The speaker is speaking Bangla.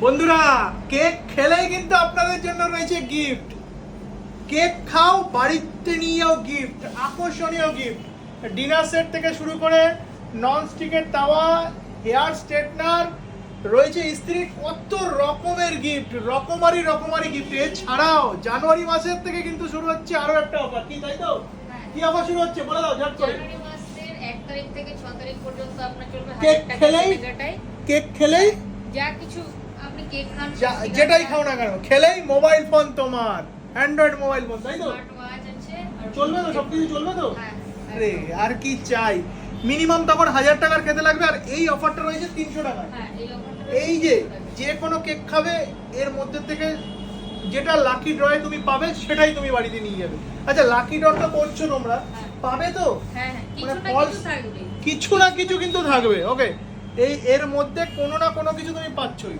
বন্ধুরা কেক খেলেই কিন্তু আপনাদের জন্য রয়েছে গিফট কেক খাও বাড়িতে নিয়ে যাও গিফট আকর্ষণীয় গিফট ডিনার সেট থেকে শুরু করে নন স্টিকের তাওয়া হেয়ার স্ট্রেটনার রয়েছে স্ত্রী কত রকমের গিফট রকমারি রকমারি গিফট এছাড়াও জানুয়ারি মাসের থেকে কিন্তু শুরু হচ্ছে আরও একটা অফার কি তাই তো? কি অফার শুরু হচ্ছে? বলে দাও ঝট করে এক তারিখ থেকে ছ তারিখ পর্যন্ত আপনার চলবে কেক খেলেই? কেক খেলেই? যা কিছু কেক খান? যেটাই খাও না কেন খেলেই মোবাইল ফোন তোমার। অ্যান্ড্রয়েড মোবাইল ফোন তাই তো? চলবে তো সবকিছু চলবে তো? হ্যাঁ, আরে আর কি চাই? মিনিমাম তখন হাজার টাকার খেতে লাগবে আর এই অফারটা রয়েছে তিনশো টাকা হ্যাঁ, এই যে যে কোনো কেক খাবে এর মধ্যে থেকে যেটা লাকি ড্রয়ে তুমি পাবে সেটাই তুমি বাড়িতে নিয়ে যাবে। আচ্ছা লাকি ড্রটা করছ তোমরা। হ্যাঁ। পাবে তো? মানে কিছু না কিছু কিন্তু থাকবে ওকে এই এর মধ্যে কোনো না কোনো কিছু তুমি পাচ্ছই।